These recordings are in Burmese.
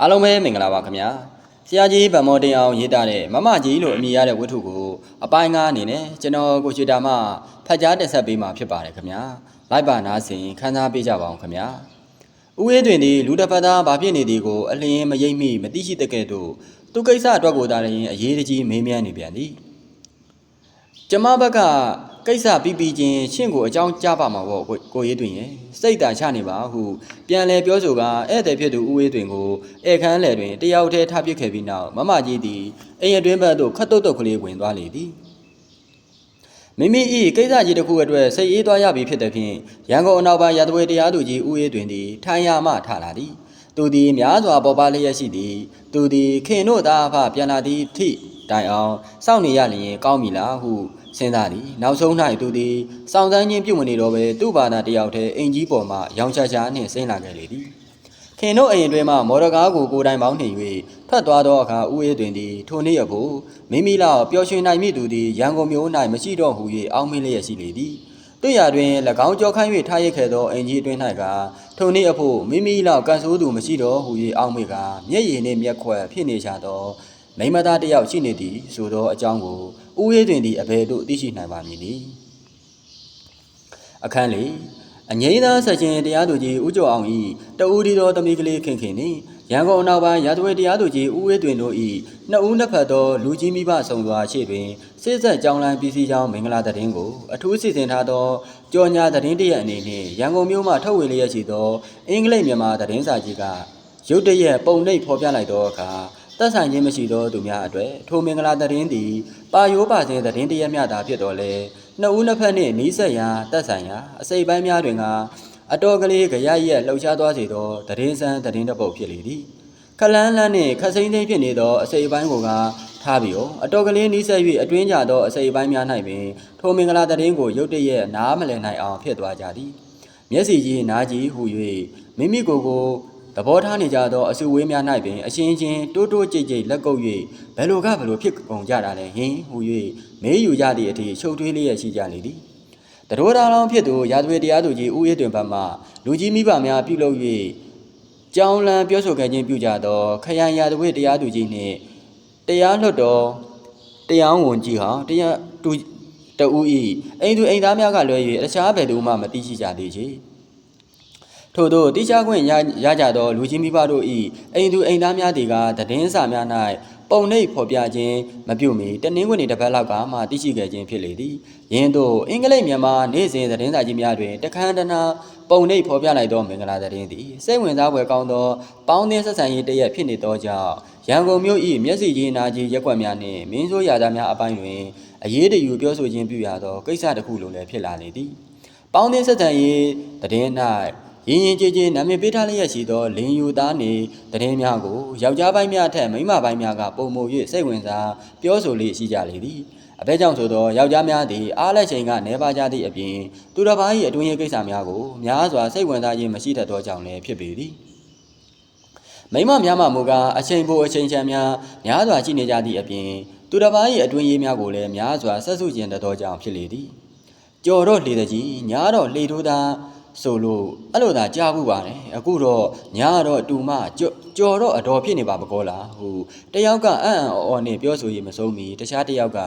အားလုံးပဲမင်္ဂလာပါခင်ဗျာဆရာကြီးဗံမော်တင်အောင်ရေးသားတဲ့မမကြီးလို့အမည်ရတဲ့ဝတ္ထုကိုအပိုင်းကားအနေနဲ့ကျွန်တော်ကိုချွေတာမှဖတ်ကြားတင်ဆက်ပေးမှာဖြစ်ပါတယ်ခင်ဗျာလိုက်ပါနားဆင်ခန်းစားပေးကြပါအောင်ခင်ဗျာဦးအေးတွင်ဒီလူတစ်ဖက်သားဘာဖြစ်နေသည်ကိုအလင်းမရိပ်မိမသိရှိတဲ့ကဲ့သို့သူကိစ္စအတွက်ကိုသာလျှင်အရေးတကြီးမေးမြန်းနေပြန်သည်ကျမဘက်က ကိစ္စပြီးပြီးချင်းရှင့်ကိုအကြောင်းကြားပါမှာပေါ့ကိုကိုရေးတွင်ရဲ့စိတ်သာချနေပါဟုပြန်လဲပြောဆိုကဧည့်သည်ဖြစ်သူဦးရေးတွင်ကိုဧခန်းလယ်တွင်တယောက်တည်းထားပစ်ခဲ့ပြီးနောက်မမကြီးသည်အိမ်အတွင်းဘက်သို့ခတ်တုတ်တုတ်ကလေးဝင်သွားလေသည်မိမိ၏ကိစ္စကြီးတစ်ခုအတွက်စိတ်အေးသွားရပြီဖြစ်သည်ဖြင့်ရန်ကုန်အနောက်ပိုင်းရတဝေတရားသူကြီးဦးရေးတွင်သည်ထိုင်ရမှထလာသည်သူသည်များစွာပေါ်ပါလျက်ရှိသည်သူသည်ခင်တို့သားအဖပြန်လာသည်ထိတိုင်အောင်စောင့်နေရလျင်ကောင်းပြီလားဟု စဉ်းစားသည်နောက်ဆုံး၌သူသည်စောင့်စမ်းခြင်းပြုမနေတော့ဘဲသူ့ဘာသာတယောက်တည်းအင်ကြီးပေါ်မှရောင်ချာချာနှင့်ဆင်းလာခဲ့လေသည်ခင်တို့အိမ်အတွင်းမှမော်ဒကားကိုကိုယ်တိုင်ပေါင်းနှင်၍ထွက်သွားသောအခါဦးအေးတွင်သည်ထိုနေ့ရဖို့မိမိလောက်ပျော်ရွှင်နိုင်မိသူသည်ရန်ကုန်မြို့၌မရှိတော့ဟု၍အောင်းမင်းလျက်ရှိလေသည်တွေ့ရတွင်၎င်းကြောခိုင်း၍ထားရခဲ့သောအင်ကြီးအတွင်း၌ကထိုနေ့အဖို့မိမိလောက်ကန်ဆိုးသူမရှိတော့ဟု၍အောင်းမေကမျက်ရည်နှင့်မျက်ခွက်ဖြစ်နေကြသောမိန်းမသားတစ်ယောက်ရှိနေသည်ဆိုသောအကြောင်းကို ဦးအေးတွင်သည်အဘယ်သို့သိရှိနိုင်ပါမည်နည်းအခန်းလေးအငိမ့်သားဆက်ရှင်တရားသူကြီးဦးကျော်အောင်ဤတဦးဒီသောသမီးကလေးခင်ခင်နှင့်ရန်ကုန်အနောက်ပိုင်းရာဇဝဲတရားသူကြီးဦးဝေးတွင်တို့ဤနှစ်ဦးနှစ်ဖက်သောလူကြီးမိဘဆုံစွာရှိတွင်စစ်ဆက်ကြောင်းလန်းပြည်စည်းကြောင်းမင်္ဂလာတရင်ကိုအထူးစီစဉ်ထားသောကြော်ညာတရင်တရက်အနေနှင့်ရန်ကုန်မြို့မှထုတ်ဝေလျက်ရှိသောအင်္ဂလိပ်မြန်မာတရင်စာကြီးကရုတ်တရက်ပုံနှိပ်ဖော်ပြလိုက်သောအခါ သက်ဆိုင်ခြင်းမရှိသောသူများအတွေ့ထိုမင်္ဂလာတရင်သည်ပါယိုးပါစဉ်တရင်တရက်မြတာဖြစ်တော်လဲနှစ်ဦးနှစ်ဖက်နှင့်နီးစပ်ရာတက်ဆိုင်ရာအစိပ်ပိုင်းများတွင်ကအတော်ကလေးကြရရက်လှုပ်ရှားသွားစေသောတရင်ဆန်းတရင်တစ်ပုတ်ဖြစ်လေသည်ခလန်းလန်းနှင့်ခစိမ့်သိမ့်ဖြစ်နေသောအစိပ်ပိုင်းကိုကထားပြီးတော့အတော်ကလေးနီးစပ်၍အတွင်းကြသောအစိပ်ပိုင်းများ၌ပင်ထိုမင်္ဂလာတရင်ကိုရုတ်တရက်နားမလည်နိုင်အောင်ဖြစ်သွားကြသည်မျက်စီကြီးနားကြီးဟူ၍မိမိကိုယ်ကို သဘောထားနေကြသောအစုဝေးများ၌ပင်အချင်းချင်းတိုးတိုးကြိတ်ကြိတ်လက်ကုပ်၍ဘယ်လိုကဘယ်လိုဖြစ်ကုန်ကြတာလဲဟင်ဟူ၍မေးယူကြသည့်အထိရှုပ်ထွေးလျက်ရှိကြလေသည်တရိုးသားလောင်းဖြစ်သူရာဇဝေတရားသူကြီးဦးအေးတွင်ဘက်မှလူကြီးမိဘများပြုလုပ်၍ကြောင်းလန်းပြောဆိုခဲ့ခြင်းပြုကြသောခရိုင်ရာဇဝေတရားသူကြီးနှင့်တရားလွတ်တော်တရားဝန်ကြီးဟာတရားတူတူဤအိမ်သူအိမ်သားများကလွဲ၍တခြားဘယ်သူမှမသိရှိကြသေးချေ ထို့သောတိကျခွင့်ရရကြသောလူချင်းမိဘတို့၏အိမ်သူအိမ်သားများတွေကသတင်းစာများ၌ပုံနှိပ်ဖော်ပြခြင်းမပြုမီတနင်္ဂနွေတစ်ပတ်လောက်ကမှသိရှိခဲ့ခြင်းဖြစ်လေသည်ယင်းသို့အင်္ဂလိပ်မြန်မာနေ့စဉ်သတင်းစာကြီးများတွင်တခမ်းတနာပုံနှိပ်ဖော်ပြလိုက်သောမင်္ဂလာသတင်းသည်စိတ်ဝင်စားဖွယ်ကောင်းသောပေါင်းသင်းဆက်ဆံရေးတရက်ဖြစ်နေသောကြောင့်ရန်ကုန်မြို့၏မျက်စိကြီးနာကြီးရက်ွက်များနှင့်မင်းဆိုးရာသားများအပိုင်းတွင်အရေးတယူပြောဆိုခြင်းပြုရသောကိစ္စတစ်ခုလိုလည်းဖြစ်လာလေသည်ပေါင်းသင်းဆက်ဆံရေးတည်င်း၌ ရင်းရင်ကြည်ကြည်နာမည်ပေးထားလျက်ရှိသောလင်ယူသားနေတည်င်းများကိုယောက်ျားပိုင်းများထက်မိန်းမပိုင်းများကပုံမူ၍စိတ်ဝင်စားပြောဆိုလေးရှိကြလေသည်အဘဲကြောင့်ဆိုသောယောက်ျားများသည်အားလက်ချိန်ကနေပါကြသည့်အပြင်သူတစ်ပါး၏အတွင်းရေးကိစ္စများကိုများစွာစိတ်ဝင်စားခြင်းမရှိတတ်သောကြောင့်လည်းဖြစ်ပေသည်မိမများမှမူကားအချိန်ပိုအချိန်ချမ်းများများစွာရှိနေကြသည့်အပြင်သူတစ်ပါး၏အတွင်းရေးများကိုလည်းများစွာဆက်စုကျင်တတ်သောကြောင့်ဖြစ်လေသည်ကြော်တော့လေတကြီးညားတော့လေထိုးသား ဆိုလို့အဲ့လိုသာကြားဘူးပါတယ်အခုတော့ညားတော့တူမကြော်ကြော်တော့အတော်ဖြစ်နေပါမကောလားဟူတယောက်ကအံ့အံ့အော်အော်နဲ့ပြောဆိုရမဆုံးမီတခြားတယောက်က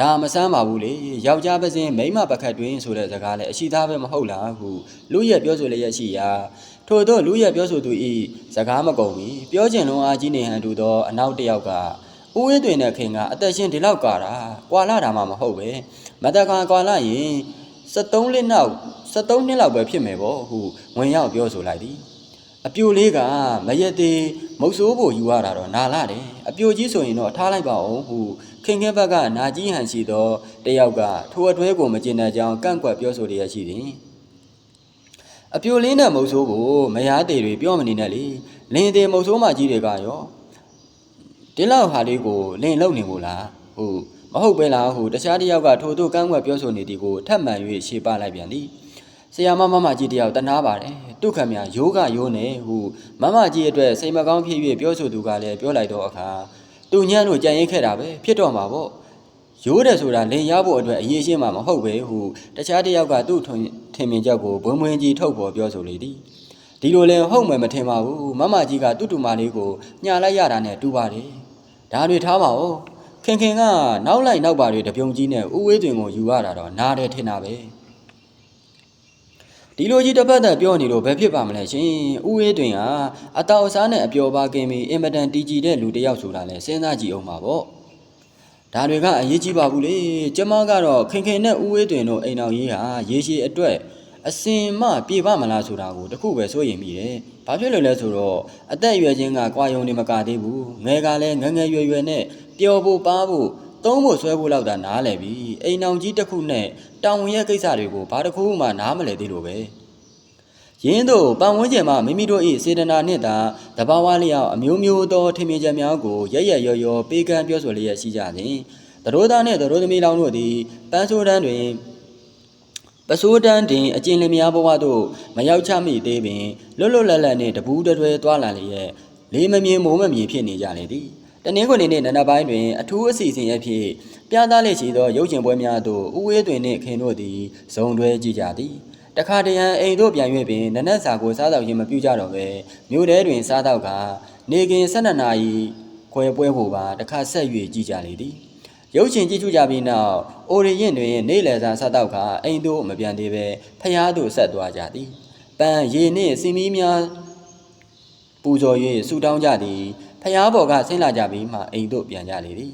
ဒါမဆန်းပါဘူးလေယောက်ျားပစင်မိန်းမပကတ်တွင်ဆိုတဲ့စကားလည်းအရှိသားပဲမဟုတ်လားဟုလူရက်ပြောဆိုလျက်ရှိရာထို့သောလူရက်ပြောဆိုသူဤစကားမကုန်မီပြောကျင်လုံးအားကြီးနေဟန်တူသောအနောက်တစ်ယောက်ကဦးဝင်းတွင်တဲ့ခင်ကအသက်ရှင်ဒီလောက်ကာတာကွာလာတာမှမဟုတ်ပဲမတကာကွာလာရင်73နှစ်နောက် 73နှစ်လောက်ပဲဖြစ်မယ်ပေါ့ဟုဝင်ရောက်ပြောဆိုလိုက်သည်အပြိုလေးကမရက်သေးမုတ်ဆိုးဖို့ယူရတာတော့နာလာတယ်အပြိုကြီးဆိုရင်တော့ထားလိုက်ပါအောင်ဟုခင်ခင်ဘက်ကနာကြီးဟန်ရှိသောတစ်ယောက်ကထိုအတွဲကိုမကျင်တဲ့ကြောင်းကန့်ကွက်ပြောဆိုလျက်ရှိသည်အပြိုလင်းတဲ့မုတ်ဆိုးကိုမယားသေးတွေပြောမနေနဲ့လေလင်းသေးမုတ်ဆိုးမကြီးတွေကရောဒီလောက်ဟာလေးကိုလင်းလုံနေမို့လားဟုတ်မဟုတ်ပဲလားဟုတခြားတစ်ယောက်ကထိုတို့ကန့်ကွက်ပြောဆိုနေသည်ကိုထပ်မံ၍ရှေ့ပလိုက်ပြန်သည် ဆရာမမမကြီးတယောက်တနာပါတယ်တုခတ်မြယောဂယောနေဟုမမကြီးအတွက်စိတ်မကောင်းဖြစ်၍ပြောဆိုသူကလည်းပြောလိုက်တော့အခါသူညံ့တို့ကြံရင်ခဲ့တာပဲဖြစ်တော့မှာပေါ့ရိုးတယ်ဆိုတာလင်ရဖို့အတွက်အရေးရှင်းမှာမဟုတ်ပဲဟုတခြားတစ်ယောက်ကသူ့ထွင်ထင်မြင်ချက်ကိုဘွန်းဘွန်းကြီးထုတ်ဖော်ပြောဆိုလေသည်ဒီဒီလိုလဲဟုတ်မယ်မထင်ပါဘူးမမကြီးကတူတူမလေးကိုညာလိုက်ရတာနဲ့တူပါတယ်ဒါတွေထားပါဦးခင်ခင်ကနောက်လိုက်နောက်ပါတွေတပြုံကြီးနဲ့ဥဝေးတွင်ကိုယူရတာတော့နားတယ်ထင်တာပဲ ဒီလိုကြီးတစ်ပတ်သက်ပြောနေလို့ဘယ်ဖြစ်ပါမလဲရှင်ဥဝေးတွင်ကအတောက်အစားနဲ့အပျော်ပါကင်ပြီးအင်မတန်တီကြည်တဲ့လူတစ်ယောက်ဆိုတာလဲစဉ်းစားကြည့်အောင်ပါပေါ့ဒါတွေကအရေးကြီးပါဘူးလေကျမကတော့ခင်ခင်နဲ့ဥဝေးတွင်တို့အိမ်တော်ကြီးဟာရေရှည်အတွက်အစင်မပြေပါမလားဆိုတာကိုတခုပဲစိုးရင်မိတယ်။ဘာဖြစ်လို့လဲဆိုတော့အသက်အရွယ်ချင်းကကွာယုံနေမကသေးဘူး။ငယ်ကလည်းငငယ်ရွယ်ရွယ်နဲ့ပျော်ဖို့ပါဖို့ သုံးဖို့ဆွဲဖို့လောက်တာနားလည်ပြီ။အိမ်အောင်ကြီးတစ်ခုနဲ့တောင်ဝင်ရဲ့ကိစ္စတွေကိုဘာတစ်ခုမှနားမလည်သေးလို့ပဲ။ရင်းတို့ပတ်ဝန်းကျင်မှာမိမိတို့၏စေတနာနှင့်သာတဘာဝလျောက်အမျိုးမျိုးသောထင်မြင်ချက်များကိုရရရော်ရော်ပေးကမ်းပြောဆိုလျက်ရှိကြသည်။သတို့သားနှင့်သတို့သမီးလောင်းတို့သည်ပန်းဆိုးတန်းတွင်ပစိုးတန်းတင်အကျဉ်လင်မယားဘဝသို့မရောက်ချမိသေးပင်လွတ်လွတ်လပ်လပ်နှင့်တပူးတတွဲသွားလာလျက်လေးမမြင်မိုးမမြင်ဖြစ်နေကြလေသည် တနင်္ဂနွေနေ့နံနက်ပိုင်းတွင်အထူးအစီအစဉ်အဖြစ်ပြသလက်ရှိသောရုပ်ရှင်ပွဲများသို့ဥဝေးတွင်နှင့်ခင်တို့သည်ဇုံတွဲကြည့်ကြသည်တခါတရံအိမ်တို့ပြန်၍ပင်နနက်စာကိုစားတော့ရင်မပြူကြတော့ပဲမြို့ထဲတွင်စားတော့ကနေကင်၁၂နာရီခွဲပွဲဖို့ပါတခါဆက်၍ကြည့်ကြလေသည်ရုပ်ရှင်ကြည့်ကြကြပြီးနောက်အိုရီရင်တွင်နေလည်စာဆက်တော့ခါအိမ်တို့မပြန်သေးပဲဖျားတို့ဆက်သွားကြသည်ပန်းရေနှင့်စီမီးများပူဇော်၍ဆူတောင်းကြသည် ဖျားဘော်ကဆင်းလာကြပြီးမှအိမ်တို့ပြန်ကြလေသည်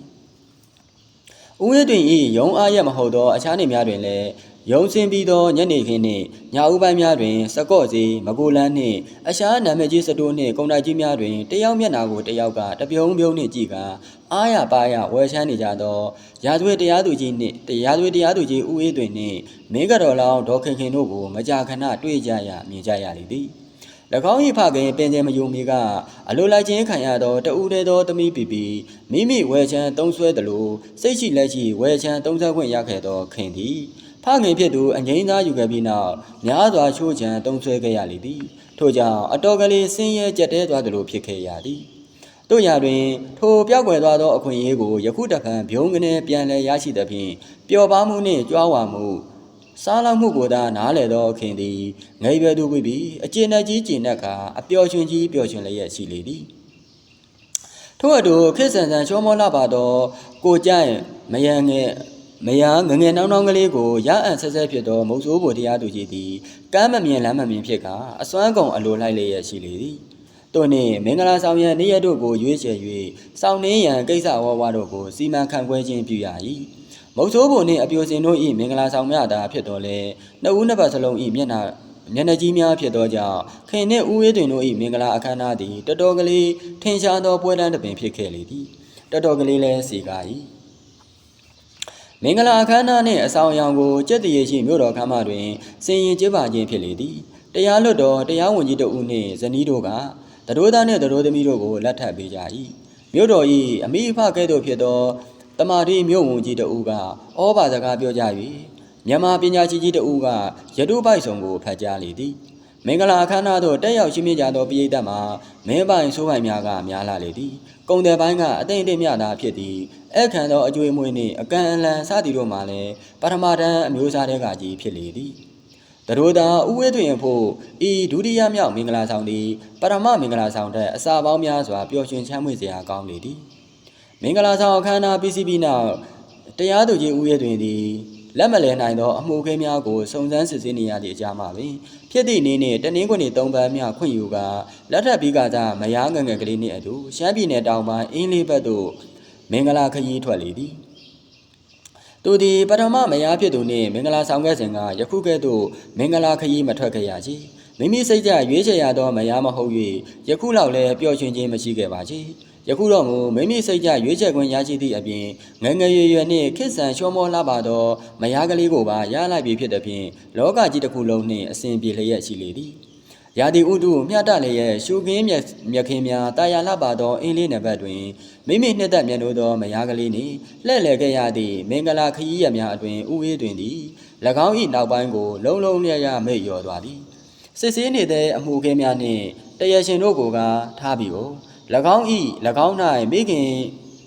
ဦးဝဲတွင်ဤရုံအားရမဟုတ်သောအခြားနေများတွင်လည်းရုံစင်ပြီးသောညနေခင်းနှင့်ညဦးပိုင်းများတွင် စကော့စီမကူလန်းနှင့်အရှားနာမည်ကြီးစတိုးနှင့်ကုန်တိုက်ကြီးများတွင်တယောက်မျက်နာကိုတယောက်ကတပြုံးပြုံးနှင့်ကြည့်ကာအားရပါရဝယ်ချမ်းနေကြသောရာဇဝဲတရားသူကြီးနှင့်တရားဇဝဲတရားသူကြီးဦးအေးတွင်နှင့်မင်းကတော်လောင်းဒေါခင်ခင်တို့ကိုမကြာခဏတွေ့ကြရမြင်ကြရလေသည်၎ င်း၏ဖခင်ပင်ကျဲမယုံမီကအလိုလိုက်ခြင်းခံရသောတဦးတည်းသောသမီးပီပီမိမိဝယ်ချမ်းသုံးဆွဲသလိုစိတ်ရှိလက်ရှိဝယ်ချမ်းသုံးဆွဲခွင့်ရခဲ့သောခင်သည်ဖခင်ဖြစ်သူအငိမ့်သားယူခဲ့ပြီးနောက်များစွာချိုးချမ်းသုံးဆွဲခဲ့ရလေသည်ထို့ကြောင့်အတော်ကလေးဆင်းရဲကြက်တဲသွားသလိုဖြစ်ခဲ့ရသည်တို့ရာတွင်ထိုပြောက်ွယ်သွားသောအခွင့်အရေးကိုယခုတဖန်ဘုံကနေပြန်လည်ရရှိသဖြင့်ပျော်ပါမှုနှင့်ကြွားဝါမှု စားလောက်မှုကိုသာနားလေသောခင်သည်ငယ်ရွယ်သူဝိပြီးအကျဉ်းနဲ့ကြီးကျဉ်နဲ့ကအပျော်ရွှင်ကြီးပျော်ရွှင်လျက်ရှိလေသည်ထို့အတူခေတ်ဆန်ဆန်ချောမောလာပါသောကိုကြိုင်မယံငယ်မယားငငယ်နောင်းနောင်းကလေးကိုရအံ့ဆက်ဆက်ဖြစ်သောမုတ်ဆိုးဘိုတရားသူကြီးသည်ကမ်းမမြင်လမ်းမမြင်ဖြစ်ကအစွမ်းကုန်အလိုလိုက်လျက်ရှိလေသည်တို့နှင့်မင်္ဂလာဆောင်ရန်နေ့ရက်တို့ကိုရွေးချယ်၍စောင့်နှင်းရန်ကိစ္စဝါဝါတို့ကိုစီမံခန့်ခွဲခြင်းပြုရ၏ မုတ်ဆိုးဘုံနှင့်အပြိုစင်တို့၏မင်္ဂလာဆောင်များသာဖြစ်တော်လဲနှစ်ဦးနှစ်ပတ်စလုံး၏မျက်နှာမျက်နှာကြီးများဖြစ်သောကြောင့်ခင်နှင့်ဦးဝေးတွင်တို့၏မင်္ဂလာအခမ်းအနားသည်တော်တော်ကလေးထင်ရှားသောပွဲတန်းတစ်ပင်ဖြစ်ခဲ့လေသည်တော်တော်ကလေးလည်းစီကား၏မင်္ဂလာအခမ်းအနားနှင့်အဆောင်အယောင်ကိုကြက်တရေရှိမြို့တော်ခမ်းမတွင်စင်ရင်ကျင်းပခြင်းဖြစ်လေသည်တရားလွတ်တော်တရားဝင်ကြီးတို့ဦးနှင့်ဇနီးတို့ကတရိုးသားနှင့်တရိုးသမီးတို့ကိုလက်ထပ်ပေးကြ၏မြို့တော်၏အမိအဖကဲ့သို့ဖြစ်သောတ မာတိမြို့ဝန်ကြီးတို့ကဩဘာစကားပြောကြ၍မြန်မာပညာရှိကြီးတို့ကရတုပိုက်ဆောင်ကိုဖတ်ကြားလေသည်မင်္ဂလာအခမ်းအနားသို့တက်ရောက်ရှိမြင့်ကြသောပြည်သက်မှာမင်းပိုင်ဆိုးပိုင်များကများလာလေသည်ကုံတယ်ပိုင်းကအသိအသိမြတာဖြစ်သည်အခမ်းသောအကျွေးမွေးနှင့်အကန့်အလန်စသည်တို့မှာလည်းပထမတန်းအမျိုးအစားတွေကကြီးဖြစ်လေသည်တရိုးသာဥဝဲတွင်ဖို့ဤဒုတိယမြောက်မင်္ဂလာဆောင်သည်ပထမမင်္ဂလာဆောင်တဲ့အစာပေါင်းများစွာပျော်ရွှင်ချမ်းမြေ့စရာကောင်းလေသည် မင်္ဂလာဆောင်အခမ်းအနားပြီးစီးပြီးနောက်တရားသူကြီးဥယျာဉ်တွင်သည်လက်မလဲနိုင်သောအမှုခင်းများကိုစုံစမ်းစစ်ဆေးနေရသည့်အကြမှာပင်ဖြစ်သည့်နေ့နှင့်တနင်္ဂနွေသုံးပန်းများခွင့်ယူကလက်ထပ်ပြီးကသာမယားငယ်ငယ်ကလေးနှင့်အတူရှမ်းပြည်နယ်တောင်ပိုင်းအင်းလေးဘက်သို့မင်္ဂလာခရီးထွက်လေသည်သူသည်ပထမမယားဖြစ်သူနှင့်မင်္ဂလာဆောင်ခဲ့စဉ်ကယခုကဲ့သို့မင်္ဂလာခရီးမထွက်ခဲ့ရချေမိမိစိတ်ကြရွေးချယ်ရသောမယားမဟုတ်၍ယခုလောက်လည်းပျော်ရွှင်ခြင်းမရှိခဲ့ပါချေ ယခုတော့မူမိမိစိတ်ကြရွေးချယ်ခွင့်ရရှိသည့်အပြင်ငယ်ငယ်ရွယ်ရွယ်နှင့်ခစ်ဆန်ရှောမောလှပါသောမယားကလေးကိုပါရလိုက်ပြီဖြစ်သည်ဖြင့်လောကကြီးတစ်ခုလုံးနှင့်အစဉ်ပြေလျက်ရှိလေသည်ရာသီဥတုမျှတလျက်ရှုခင်းမြက်မြက်ခင်းများတာယာလှပါသောအင်းလေးနယ်ဘက်တွင်မိမိနှစ်သက်မြတ်နိုးသောမယားကလေးနှင့်လှဲ့လေခဲ့ရသည့်မင်္ဂလာခရီးရများအတွင်ဥအေးတွင်သည်၎င်း၏နောက်ပိုင်းကိုလုံလုံလျက်ရမိတ်လျော်သွားသည်စစ်ဆေးနေတဲ့အမှုခင်းများနှင့်တရရှင်တို့ကိုကထားပြီးကို၎ င်းဤ၎င်း၌မိခင်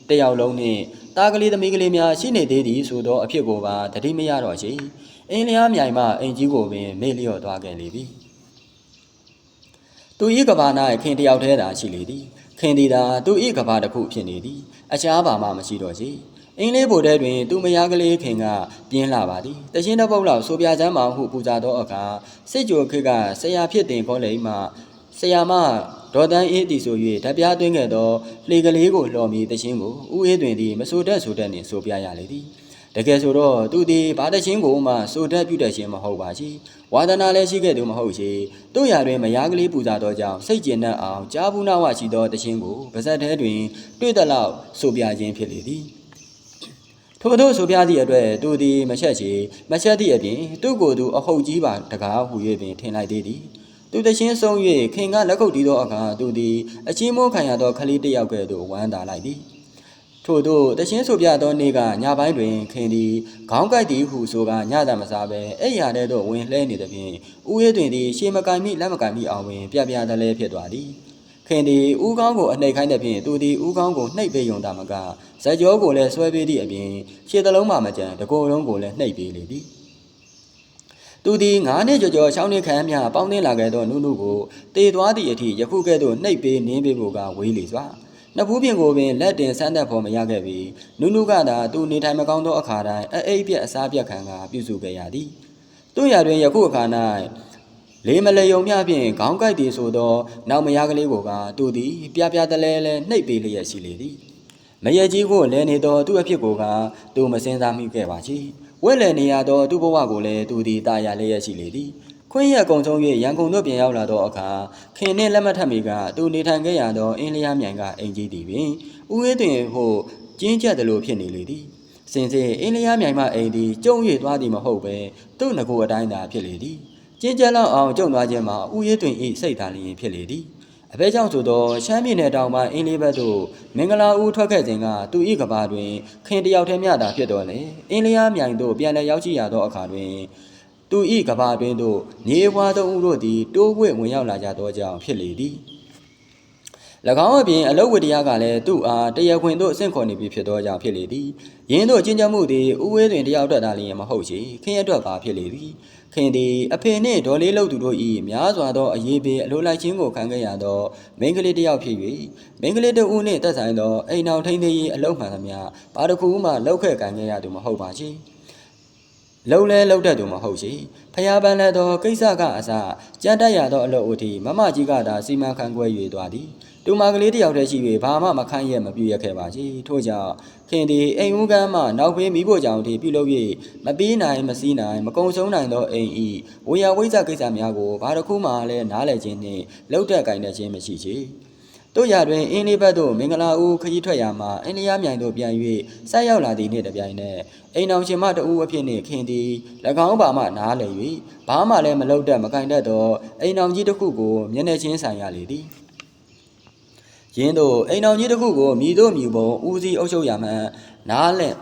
တယောက်လုံးနှင့်တားကလေးသမီးကလေးများရှိနေသေးသည်ဆိုသောအဖြစ်ကိုပါတတိမရတော့ချေအင်းလျားမြိုင်မှအင်ကြီးကိုပင်မေ့လျော့သွားခဲ့လေပြီသူဤကဘာ၌ခင်တယောက်တည်းသာရှိလေသည်ခင်သည်သာသူဤကဘာတစ်ခုဖြစ်နေသည်အခြားဘာမှမရှိတော့ချေအင်းလေးဘိုတဲတွင်သူမယားကလေးခင်ကပြင်းလာပါသည်တရှင်တစ်ပုတ်လောက်ဆိုပြချမ်းမောင်ဟုပူဇာသောအခါစစ်ကြိုခေတ်ကဆရာဖြစ်တင်ခေါ်လေမှဆရာမ ဒေါ်တန်းအေးသည်ဆို၍ဓပြားသွင်းခဲ့သောလှေကလေးကိုလှော်မီတရှင်ကိုဥအေးတွင်သည်မဆိုတတ်ဆိုတတ်နှင့်ဆိုပြရလေသည်တကယ်ဆိုတော့သူသည်ဘာတရှင်ကိုမှဆိုတတ်ပြုတတ်ခြင်းမဟုတ်ပါရှိဝါဒနာလည်းရှိခဲ့သူမဟုတ်ရှိတို့ရာတွင်မယားကလေးပူဇာသောကြောင့်စိတ်ကျဉ်တတ်အောင်ကြားဘူးနာဝရှိသောတရှင်ကိုပါဇက်ထဲတွင်တွေ့သလောက်ဆိုပြခြင်းဖြစ်လေသည်ထို့သောဆိုပြသည့်အတွက်သူသည်မချက်ချေမချက်သည့်အပြင်သူ့ကိုယ်သူအဟုတ်ကြီးပါတကားဟူ၍ပင်ထင်လိုက်သေးသည် သူတချင်းဆုံး၍ခင်ကလက်ကုပ်တီးသောအခါသူသည်အချင်းမိုးခံရသောခလေးတစ်ယောက်ကဲ့သို့ဝမ်းသာလိုက်သည်ထို့သောတချင်းဆိုပြသောနေ့ကညပိုင်းတွင်ခင်သည်ခေါင်းကိုက်သည်ဟုဆိုကညသာမစားပဲအဲ့ရတဲ့သို့ဝင်လှဲနေသည်ဖြင့်ဦးရဲတွင်သည်ရှေမကင်မိလက်မကင်မိအောင်ပင်ပြပြတလဲဖြစ်သွားသည်ခင်သည်ဦးကောင်းကိုအနှိပ်ခိုင်းတဲ့ဖြင့်သူသည်ဦးကောင်းကိုနှိပ်ပေးယုံတာမကဇက်ကြောကိုလည်းဆွဲပေးသည့်အပြင်ခြေသလုံးမှမကြံတကိုယ်လုံးကိုလည်းနှိပ်ပေးလေသည် သူသည်ငါးနှစ်ကျော်ကျော်ရှောင်းနေခံမြပေါင်းတင်လာခဲ့သောနုနုကိုတေသွားသည့်အထိယခုကဲ့သို့နှိပ်ပေးနင်းပေးဖို့ကဝေးလေစွာနှစ်ဖူးပြင်ကိုပင်လက်တင်ဆန်းသက်ဖို့မရခဲ့ပြီးနုနုကသာသူနေထိုင်မကောင်းသောအခါတိုင်းအအိပ်ပြက်အစားပြက်ခံကပြုစုခဲ့ရသည်သူရတွင်ယခုအခါ၌လေးမလေယုံမြဖြင့်ခေါင်းကိုက်သည်ဆိုသောနောက်မယားကလေးကိုကသူသည်ပြပြတလဲလဲနှိပ်ပေးလျက်ရှိလေသည်မရကြီးကိုလဲနေသောသူ့အဖြစ်ကိုကသူမစင်စားမိခဲ့ပါချေ ဝဲလဲနေရသောသူ့ဘဝကိုလည်းသူသည်တာယာလျက်ရှိလေသည်ခွင့်ရကုံဆုံး၍ရန်ကုန်သို့ပြန်ရောက်လာသောအခါခင်နှင့်လက်မထပ်မီကသူနေထိုင်ခဲ့ရသောအင်းလျားမြိုင်ကအိမ်ကြီးသည်ပင်ဥအေးတွင်ဟိုကျင်းကျက်တယ်လို့ဖြစ်နေလေသည်စင်စစ်အင်းလျားမြိုင်မှအိမ်သည်ကျုံ၍သွားသည်မဟုတ်ပဲသူ့ငကိုအတိုင်းသာဖြစ်လေသည်ကျင်းကျက်လောက်အောင်ကြုံသွားခြင်းမှာဥယျတွင်ဤစိတ်သာလျင်ဖြစ်လေသည် အဘဲကြောင့်ဆိုသောရှမ်းပြည်နယ်တောင်ပိုင်းအင်းလေးဘက်သို့မင်္ဂလာဦးထွက်ခဲ့စဉ်ကသူဤကဘာတွင်ခင်တယောက်တည်းမျှသာဖြစ်တော်လေအင်းလျားမြိုင်သို့ပြန်လည်ရောက်ရှိရသောအခါတွင်သူဤကဘာတွင်သို့ညီအဖွာသုံးဦးတို့သည်တိုးဝှင့်ဝင်ရောက်လာကြသောကြောင့်ဖြစ်လေသည်၎င်းအပြင်အလုတ်ဝတ္တရားကလည်းသူ့အားတရားခွင်သို့အဆင့်ခေါ်နေပြီဖြစ်သောကြောင့်ဖြစ်လေသည်ယင်းတို့ကျင့်ကြံမှုသည်ဥဝဲတွင်တရားအတွက်သာလျှင်မဟုတ်ချေခင်အတွက်ပါဖြစ်လေသည် ခင်သည်အဖေနှင့်ဒေါ်လေးလုတ်သူတို့၏များစွာသောအရေးပေးအလိုလိုက်ခြင်းကိုခံခဲ့ရသောမိန်းကလေးတစ်ယောက်ဖြစ်၍မိန်းကလေးတစ်ဦးနှင့်သက်ဆိုင်သောအိမ်အောင်ထိန်းသိမ်းရေးအလုပ်မှန်သမျှဘာတစ်ခုမှလောက်ခဲ့ခံခဲ့ရသူမဟုတ်ပါချေ လုံလဲလုံတတ်သူမဟုတ်ရှိဖျားပန်းလဲသောကိစ္စကအစကြမ်းတက်ရသောအလုပ်အထိမမကြီးကသာစီမံခန့်ခွဲ၍သွားသည်တူမကလေးတစ်ယောက်တည်းရှိ၍ဘာမှမခန့်ရမပြည့်ရခဲ့ပါချေထို့ကြောင့်ခင်သည်အိမ်ဦးကမ်းမှနောက်ဖေးမိဖို့ကြောင့်အထိပြုလုပ်၍မပြီးနိုင်မစည်းနိုင်မကုံဆုံးနိုင်သောအိမ်ဤဝေယဝိဇ္ဇကိစ္စများကိုဘာတစ်ခုမှလည်းနားလည်ခြင်းနှင့်လှုပ်တက်ကင်တဲ့ခြင်းမရှိချေ တို့ရတွင်အင်းလေးဘက်သို့မင်္ဂလာဦးခကြီးထွက်ရာမှာအင်းလျားမြိုင်သို့ပြန်၍ဆက်ရောက်လာသည့်နေ့တစ်ပြိုင်နက်အိမ်အောင်ရှင်မတဦးအဖြစ်နှင့်ခင်သည်၎င်းပါမှနားလည်၍ဘာမှလည်းမလုပ်တတ်မကင်တတ်သောအိမ်အောင်ကြီးတစ်ခုကိုမျက်နှာချင်းဆိုင်ရလေသည်ယင်းတို့အိမ်အောင်ကြီးတစ်ခုကိုမြည်တို့မြည်ပုံဦးစီးအုပ်ချုပ်ရမှန်နားလက်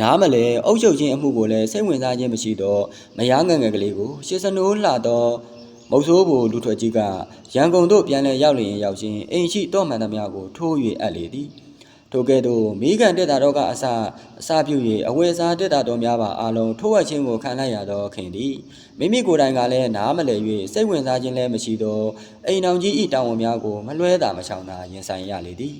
နားမလဲအုပ်ချုပ်ခြင်းအမှုကိုလည်းစိတ်ဝင်စားခြင်းမရှိတော့မယားငယ်ငယ်ကလေးကိုရှစ်စနိုးလှသော မုတ်ဆိုးဘူလူထွက်ကြီးကရန်ကုန်သို့ပြန်လည်ရောက်လျင်ရောက်ချင်းအိမ်ရှိတော့မှန်သမျှကိုထိုး၍အပ်လေသည်ထိုကဲ့သို့မိကန်တက်တာတော့ကအစအစပြု၍အဝယ်စားတက်တာတော်များပါအလုံးထိုးဝက်ခြင်းကိုခံလိုက်ရသောခင်သည်မိမိကိုယ်တိုင်ကလည်းနားမလည်၍စိတ်ဝင်စားခြင်းလည်းမရှိသောအိမ်အောင်ကြီးဤတောင်းဝန်များကိုမလွဲတာမချောင်သာရင်ဆိုင်ရလေသည်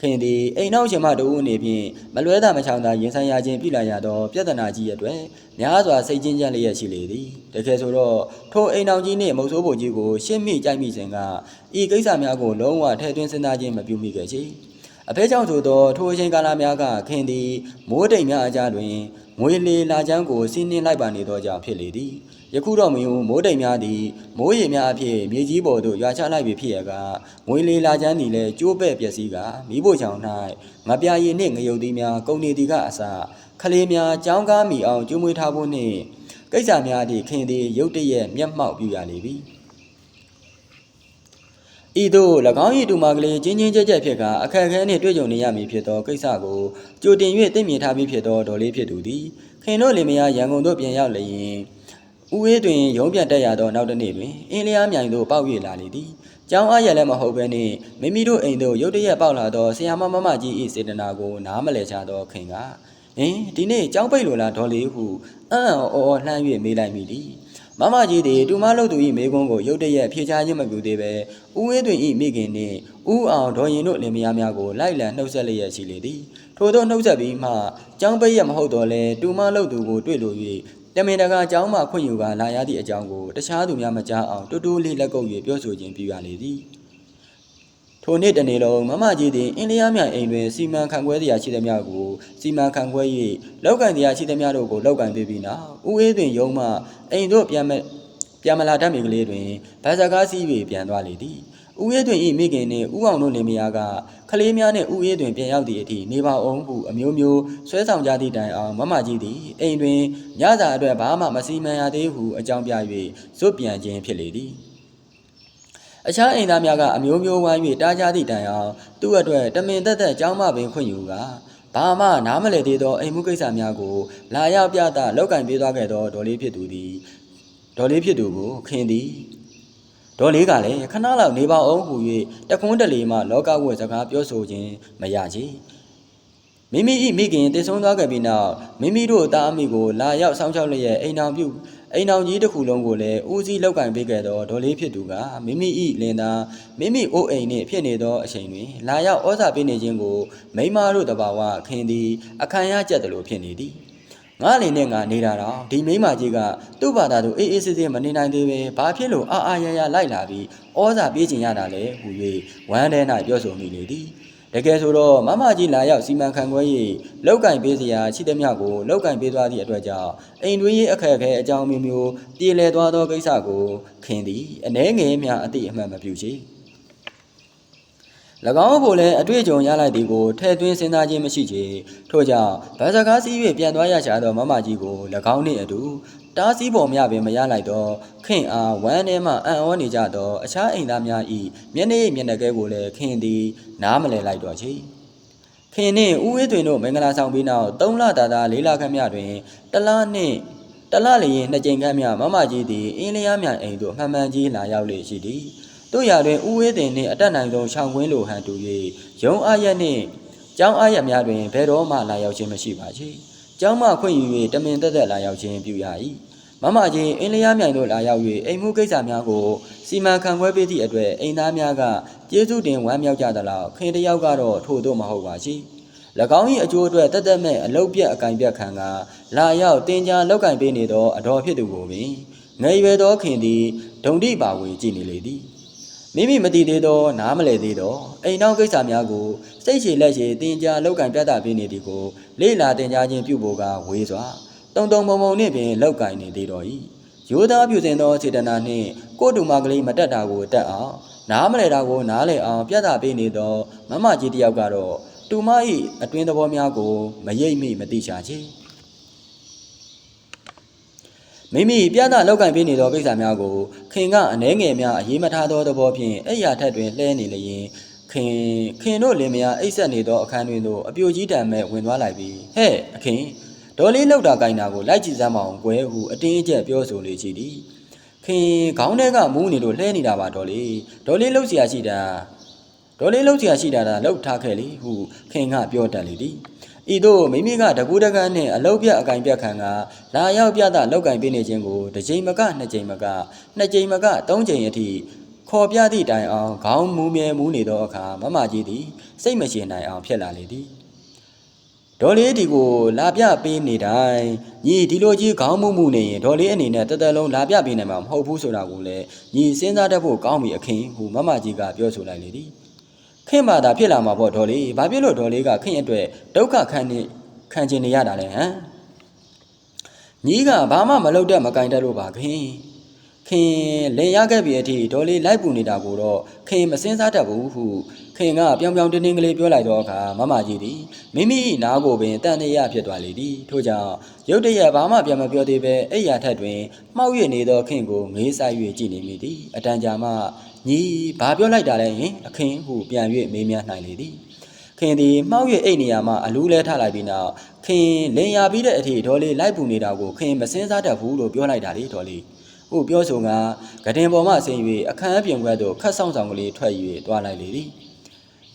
ခင်သည်အိမ်နောက်ရှင်မတူဦးအနေဖြင့်မလွဲတာမချောင်သာရင်ဆိုင်ရခြင်းပြုလာရသောပြဿနာကြီးရဲ့အတွက်များစွာစိတ်ချင်းကြက်လျက်ရှိလေသည်တကယ်ဆိုတော့ထိုအိမ်နောက်ကြီးနှင့်မုတ်ဆိုးပုံကြီးကိုရှင်းမိကြိုက်မိစဉ်ကဤကိစ္စများကိုလုံးဝထဲသွင်းစဉ်းစားခြင်းမပြုမိခဲ့ချေအဖေကြောင့်ဆိုသောထိုအချိန်ကာလများကခင်သည်မိုးတိမ်များအကြားတွင်ငွေလေလာချမ်းကိုစီးနှင်းလိုက်ပါနေသောကြောင့်ဖြစ်လေသည် ယခုတော့မယုံမိုးတိမ်များသည်မိုးရေများအဖြစ်မြေကြီးပေါ်သို့ရွာချလိုက်ပြီဖြစ်ရကငွေလေလာချမ်းသည်လည်းကျိုးပဲ့ပျက်စီးကမိဖို့ချောင်၌ငပြာရည်နှင့်ငရုတ်သီးများကုန်နေသည်ကအစခလေးများကြောင်းကားမိအောင်ကျွေးမွေးထားဖို့နှင့်ကိစ္စများသည့်ခင်သည်ရုတ်တရက်မျက်မှောက်ပြုရလေပြီဤသို့၎င်း၏တူမကလေးချင်းချင်းကြက်ကြက်ဖြစ်ကအခက်အခဲနှင့်တွေ့ကြုံနေရမည်ဖြစ်သောကိစ္စကိုကြိုတင်၍သိမြင်ထားပြီးဖြစ်သောဒေါ်လေးဖြစ်သူသည်ခင်တို့လင်မယားရန်ကုန်သို့ပြန်ရောက်လျင် ဥဝေးတွင်ရုံးပြန်တက်ရသောနောက်တစ်နေ့တွင်အင်းလျားမြိုင်သို့ပေါက်၍လာလေသည်။ကျောင်းအားရလည်းမဟုတ်ဘဲနှင့်မိမိတို့အိမ်သို့ရုတ်တရက်ပေါက်လာသောဆရာမမမကြီး၏စေတနာကိုနားမလည်ချသောခင်ကဟင်ဒီနေ့ကျောင်းပိတ်လိုလားဒေါ်လေးဟုအံ့အော်အော်လှမ်း၍မေးလိုက်မိသည်။မမကြီးသည်တူမလုတ်သူ၏မိကွန်းကိုရုတ်တရက်ဖြေချခြင်းမပြုသေးပဲဦးဝေးတွင်၏မိခင်နှင့်ဦးအောင်ဒေါ်ရင်တို့လင်မယားများကိုလိုက်လံနှုတ်ဆက်လျက်ရှိလေသည်ထို့သောနှုတ်ဆက်ပြီးမှကျောင်းပိတ်ရမဟုတ်တော့လဲတူမလုတ်သူကိုတွေ့လို၍ တမင်တကာကျောင်းမှခွင့်ယူကလာရသည့်အကြောင်းကိုတခြားသူများမကြားအောင်တူတူလေးလက်ကုပ်၍ပြောဆိုခြင်းပြုရလေသည်ထိုနေ့တနေ့လုံးမမကြီးသည်အင်းလျားမြအိမ်တွင်စီမံခန့်ခွဲတရားရှိသမျှကိုစီမံခန့်ခွဲ၍လောက်ကန်တရားရှိသမျှတို့ကိုလောက်ကန်ပေးပြီးနောက်ဦးအေးတွင်ရုံမှအိမ်တို့ပြန်မပြန်မလာတတ်မီကလေးတွင်ဗတ်စကားစီး၍ပြန်သွားလေသည် ဦးအေးတွင်ဤမိခင်နှင့်ဦးအောင်တို့လင်မယားကကလေးများနှင့်ဦးအေးတွင်ပြန်ရောက်သည့်အထိနေပါအောင်ဟုအမျိုးမျိုးဆွဲဆောင်ကြသည့်တိုင်အောင်မမကြီးသည်အိမ်တွင်ညစာအတွက်ဘာမှမစီမံရသေးဟုအကြောင်းပြ၍ဇွတ်ပြန်ခြင်းဖြစ်လေသည်အခြားအိမ်သားများကအမျိုးမျိုးဝိုင်း၍တားကြသည့်တိုင်အောင်သူ့အတွက်တမင်သက်သက်ကြောင်းမပင်ခွင့်ယူကဘာမှနားမလည်သေးသောအိမ်မှုကိစ္စများကိုလာရောက်ပြသလောက်ကင်ပေးသွားခဲ့သောဒေါ်လေးဖြစ်သူသည်ဒေါ်လေးဖြစ်သူကိုခင်သည် ဒေါ်လေးကလည်းခဏလောက်နေပါအောင်ဟူ၍တခွန်းတလေမှလောကဝတ်စကားပြောဆိုခြင်းမရချေမိမိ၏မိခင်တည်ဆုံးသွားခဲ့ပြီးနောက်မိမိတို့သားအမိကိုလာရောက်စောင့်ရှောက်လျက်အိမ်အောင်ပြုအိမ်အောင်ကြီးတစ်ခုလုံးကိုလည်းဦးစီးလောက်ကင်ပေးခဲ့သောဒေါ်လေးဖြစ်သူကမိမိ၏လင်သားမိမိအိုးအိမ်နှင့်ဖြစ်နေသောအချိန်တွင်လာရောက်ဩဇာပေးနေခြင်းကိုမိန်းမတို့တဘာဝခင်သည်အခမ်းရကြက်တယ်လို့ဖြစ်နေသည် ငါလင်နဲ့ငါနေတာတော့ဒီမိန်းမကြီးကသူ့ဘာသာသူအေးအေးဆေးဆေးမနေနိုင်သေးပဲဘာဖြစ်လို့အာအာရရလိုက်လာပြီးဩဇာပေးခြင်းရတာလဲဟူ၍ဝမ်းထဲ၌ပြောဆိုမိလေသည်တကယ်ဆိုတော့မမကြီးလာရောက်စီမံခန့်ခွဲ၍လောက်ကင်ပေးစရာရှိသမျှကိုလောက်ကင်ပေးသွားသည့်အတွက်ကြောင့်အိမ်တွင်းရေးအခက်အခဲအကြောင်းမျိုးမျိုးပြေလည်သွားသောကိစ္စကိုခင်သည်အ ਨੇ ငယ်များအတိအမှန်မပြုချေ၎ င်းကိုလည်းအတွေ့အကြုံရလိုက်သည်ကိုထဲ့သွင်းစဉ်းစားခြင်းမရှိချေထို့ကြောင့်ဗာစကားစီး၍ပြန်သွားရရှာသောမမကြီးကို၎င်းနှင့်အတူတားစီးပေါ်များပင်မရလိုက်တော့ခင်အားဝမ်းထဲမှအံ့ဩနေကြသောအခြားအိမ်သားများ၏မျက်နှာရိပ်မျက်နှာကဲကိုလည်းခင်သည်နားမလည်လိုက်တော့ချေခင်နှင့်ဦးဝေးတွင်တို့မင်္ဂလာဆောင်ပြီးနောက်၃လတာတာ၄လခန့်မြတွင်တလနှင့်တလလျင်နှစ်ကြိမ်ခန့်မြမမကြီးသည်အင်းလျားမြန်အိမ်သို့မှန်မှန်ကြီးလာရောက်လေရှိသည် တို့ရာတွင်ဦးဝေးတင်နှင့်အတက်နိုင်ဆုံးခြောင်ကွင်းလိုဟန်တူ၍ရုံအားရက်နှင့်ကျောင်းအားရက်များတွင်ဘယ်တော့မှလာရောက်ခြင်းမရှိပါချေကျောင်းမှခွင့်ယူ၍တမင်သက်သက်လာရောက်ခြင်းပြုရ၏မမကြီးအင်းလျားမြိုင်တို့လာရောက်၍အိမ်မှုကိစ္စများကိုစီမံခန့်ခွဲပေးသည့်အတွက်အိမ်သားများကကျေးဇူးတင်ဝမ်းမြောက်ကြသလားခင်တစ်ယောက်ကတော့ထို့သို့မဟုတ်ပါရှိ၎င်း၏အကျိုးအတွက်တသက်မဲ့အလုတ်ပြက်အကင်ပြက်ခံကလာရောက်တင်ကြလောက်ကင်ပေးနေသောအတော်ဖြစ်သူကိုပင်ငယ်ရွယ်သောခင်သည်ဒုံတိပါဝေကြည်နေလေသည် မိမိမတည်သေးသော နားမလည်သေးသောအိမ်နောက်ကိစ္စများကိုစိတ်ရှည်လက်ရှည်တင်ကြလောက်ကင်ပြတ်တာပေးနေသည်ကိုလေ့လာတင်ကြခြင်းပြုဖို့ကဝေးစွာတုံတုံမုံမုံနှင့်ပင်လောက်ကင်နေသေးတော်၏ယောသားပြုစဉ်သောစေတနာနှင့်ကိုယ်တူမကလေးမတက်တာကိုတက်အောင်နားမလဲတာကိုနားလဲအောင်ပြတ်တာပေးနေသောမမကြီးတစ်ယောက်ကတော့တူမ၏အတွင်းသဘောများကိုမရိပ်မိမသိချာချေ မိမိပြသလောက်ကင်ပေးနေသောကိစ္စများကိုခင်ကအနှဲငယ်များအရေးမထားသောသဘောဖြင့်အဲ့ရထက်တွင်လှဲနေလျင်ခင်ခင်တို့လင်မယားအိတ်ဆက်နေသောအခန်းတွင်သို့အပြိုကြီးတံမဲ့ဝင်သွားလိုက်ပြီးဟဲ့အခင်ဒေါ်လေးလောက်တာကင်တာကိုလိုက်ကြည့်စမ်းမအောင်ကွယ်ဟုအတင်းအကျပ်ပြောဆိုလေချီသည် ခင်ခေါင်းထဲကမူးနေလို့လှဲနေတာပါဒေါ်လေးဒေါ်လေးလှုပ်เสียရှိတာဒေါ်လေးလှုပ်เสียရှိတာဒါလှုပ်ထားခဲ့လေဟုခင်ကပြောတတ်လေသည် ဤသို့မိမိကတကူတကန်းနှင့်အလုတ်ပြအကင်ပြက်ခံကလာရောက်ပြသလောက်ကင်ပေးနေခြင်းကိုတစ်ချိန်မကနှစ်ချိန်မကနှစ်ချိန်မကသုံးချိန်အထိခေါ်ပြသည့်တိုင်အောင်ခေါင်းမူးမြဲမူးနေသောအခါမမကြီးသည်စိတ်မရှည်နိုင်အောင်ဖြစ်လာလေသည်ဒေါ်လေးဒီကိုလာပြပေးနေတိုင်းညီဒီလိုကြီးခေါင်းမှုမှုနေရင်ဒေါ်လေးအနေနဲ့တသက်လုံးလာပြပေးနိုင်မှာမဟုတ်ဘူးဆိုတာကိုလည်းညီစဉ်းစားတတ်ဖို့ကောင်းပြီအခင်ဟူမမကြီးကပြောဆိုလိုက်လေသည် ခင်မာသာဖြစ်လာမှာပေါ့ဒေါ်လေးဘာဖြစ်လို့ဒေါ်လေးကခင်အတွက်ဒုက္ခခံနေခံကျင်နေရတာလဲဟမ်ညီကဘာမှမလုပ်တတ်မကင်တတ်လို့ပါခင်ခင်လင်ရခဲ့ပြီအထိဒေါ်လေးလိုက်ပူနေတာကိုတော့ခင်မစင်းစားတတ်ဘူးဟုခင်ကပြောင်ပြောင်တင်းတင်းကလေးပြောလိုက်တော့အခါမမကြီးသည်မိမိ၏နားကိုပင်တန်တရဖြစ်သွားလေသည်ထို့ကြောင့်ရုတ်တရက်ဘာမှပြန်မပြောသေးပဲအိယာထက်တွင်မှောက်ရနေသောခင်ကိုငေးဆိုင်၍ကြည့်နေမိသည်အတန်ကြာမှ ညီဘာပြောလိုက်တာလဲယင်အခင်ဟုပြန်၍မေးမြန်းနိုင်လေသည်ခင်သည်မှောက်ရအိတ်နေရာမှာအလူးလဲထားလိုက်ပြီးနောက်ခင်လင်ရပြီးတဲ့အထိဒေါ်လေးလိုက်ပူနေတာကိုခင်မစင်းစားတတ်ဘူးလို့ပြောလိုက်တာလေဒေါ်လေးဟုပြောဆိုကဂဒင်ပေါ်မှဆင်း၍အခန်းအပြင်ခွဲသို့ခတ်ဆောင်ဆောင်ကလေးထွက်၍တွားလိုက်လေသည်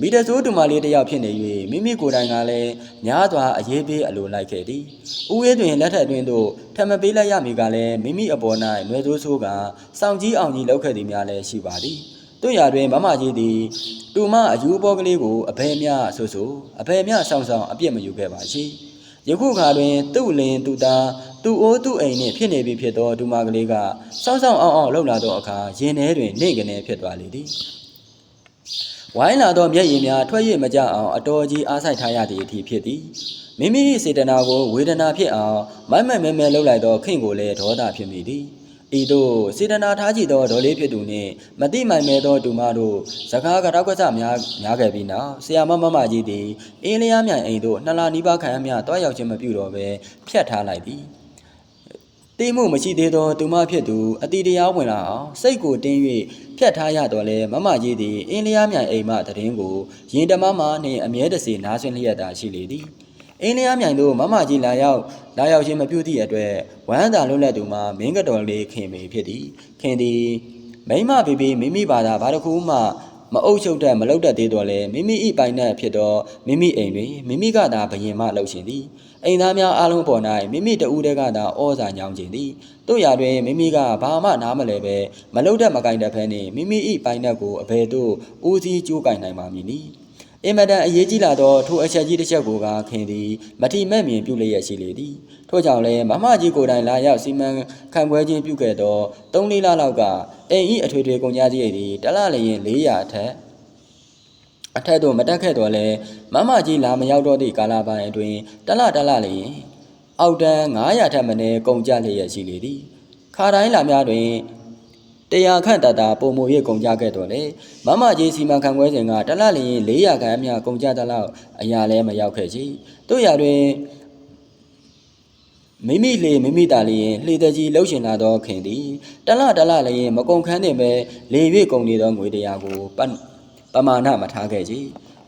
မိတဆိုးတူမလေးတစ်ယောက်ဖြစ်နေ၍မိမိကိုယ်တိုင်ကလည်းများစွာအရေးပေးအလိုလိုက်ခဲ့သည်။ဦးဝဲတွင်လက်ထက်တွင်သို့ထပ်မပေးလိုက်ရမည်ကလည်းမိမိအပေါ်၌နှွယ်ဆိုးဆိုးကစောင့်ကြီးအောင်ကြီးလောက်ခဲ့သည်များလည်းရှိပါသည်။တို့ရာတွင်မမကြီးသည်တူမအယူပေါ်ကလေးကိုအဘယ်မျှဆိုဆိုအဘယ်မျှဆောင်ဆောင်အပြစ်မယူခဲ့ပါရှိ။ယခုခါတွင်သူ့လင်သူသားသူ့အိုးသူ့အိမ်နှင့်ဖြစ်နေပြီဖြစ်သောဒူမာကလေးကစောင်းဆောင်အောင်အောင်လှုပ်လာသောအခါရင်ထဲတွင်နေကနေဖြစ်သွားလေသည် ဝိုင်းလာသောမျက်ရည်များထွက်ရမကြအောင်အတော်ကြီးအားဆိုင်ထားရသည့်အထိဖြစ်သည်မိမိ၏စေတနာကိုဝေဒနာဖြစ်အောင်မိုက်မိုက်မဲမဲလှုပ်လိုက်သောခင်ကိုလည်းဒေါသဖြစ်မိသည်ဤသို့စေတနာထားကြည့်သောဒေါ်လေးဖြစ်သူနှင့်မတိမိုင်မဲသောဒူမတို့စကားကတော့ကစားများများခဲ့ပြီးနောက်ဆရာမမမကြီးသည်အင်းလျားမြိုင်အိမ်သို့နှစ်လနီးပါးခန့်များတွားရောက်ခြင်းမပြုတော့ဘဲဖြတ်ထားလိုက်သည် တိမှုမရှိသေးသောသူမဖြစ်သူအတိတရားဝင်လာအောင်စိတ်ကိုတင်း၍ဖြတ်ထားရတော့လဲမမကြီးသည်အင်းလျားမြိုင်အိမ်မှတရင်ကိုရင်တမမနှင့်အမြဲတစေနားဆွင့်လျက်သာရှိလေသည်အင်းလျားမြိုင်တို့မမကြီးလာရောက်လာရောက်ခြင်းမပြုသည့်အတွက်ဝမ်းသာလွတ်လပ်သူမှာမင်းကတော်လေးခင်ပေဖြစ်သည်ခင်သည်မိမဖေဖေမိမိဘာသာဘာတစ်ခုမှမအုပ်ချုပ်တတ်မလုပ်တတ်သေးတော့လဲမိမိဤပိုင်နဲ့ဖြစ်သောမိမိအိမ်တွင်မိမိကသာဘယင်မှလှုပ်ရှင်သည် အိမ်သားများအားလုံးပေါ်၌မိမိတဦးတည်းကသာဩဇာညောင်းခြင်းသည်တို့ရာတွင်မိမိကဘာမှနားမလဲပဲမလုတ်တတ်မကင်တတ်ဖဲနှင့်မိမိ၏ပိုင်နက်ကိုအဘယ်သို့ဦးစီးကြိုးကင်နိုင်ပါမည်နည်းအင်မတန်အရေးကြီးလာသောထိုအချက်ကြီးတစ်ချက်ကိုကခင်သည်မထီမဲ့မြင်ပြုလျက်ရှိလေသည်ထို့ကြောင့်လည်းမမကြီးကိုယ်တိုင်လာရောက်စီမံခံပွဲခြင်းပြုခဲ့သော၃လေးလလောက်ကအိမ်၏အထွေထွေကုန်ကြစရိတ်သည်တစ်လလျင်400အထက် အထက်သို့မတက်ခဲ့တော့လဲမမကြီးလာမရောက်တော့သည့်ကာလပိုင်းအတွင်းတလတလလျင်အောက်တန်း900ထက်မနည်းကုန်ကြလျက်ရှိလေသည်ခါတိုင်းလာများတွင်တရားခန့်တတာပုံမူ၍ကုန်ကြခဲ့တော့လေမမကြီးစီမံခန့်ခွဲစဉ်ကတလလျင်400ခန်းအမြကုန်ကြသလောက်အရာလဲမရောက်ခဲ့ချေတို့ရာတွင်မိမိလေမိမိတာလျင်လှေတကြီးလှုပ်ရှင်လာသောခင်သည်တလတလလျင်မကုန်ခန်းတင်ပဲလေ၍ကုန်နေသောငွေတရားကိုပတ် ပမာဏမထားခဲ့ကြ